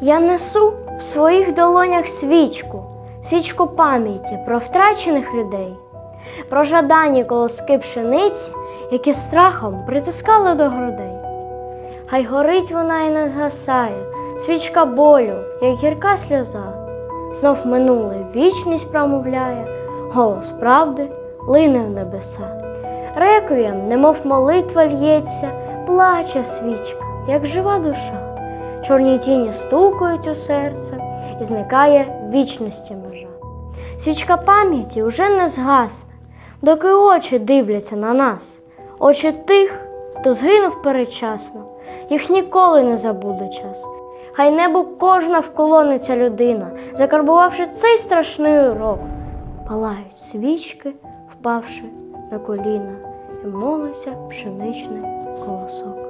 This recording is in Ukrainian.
Я несу в своїх долонях свічку, свічку пам'яті про втрачених людей, про жадані колоски пшениці, які страхом притискали до грудей. Хай горить вона і не згасає, свічка болю, як гірка сльоза. Знов минуле вічність промовляє, голос правди лине в небеса. Реквієм, немов молитва л'ється, плаче свічка, як жива душа. Чорні тіні стукають у серце і зникає вічності межа. Свічка пам'яті уже не згасне, доки очі дивляться на нас, очі тих, хто згинув передчасно, їх ніколи не забуде час. Хай небо кожна вколониться людина, закарбувавши цей страшний урок, палають свічки, впавши на коліна, і молиться пшеничний колосок.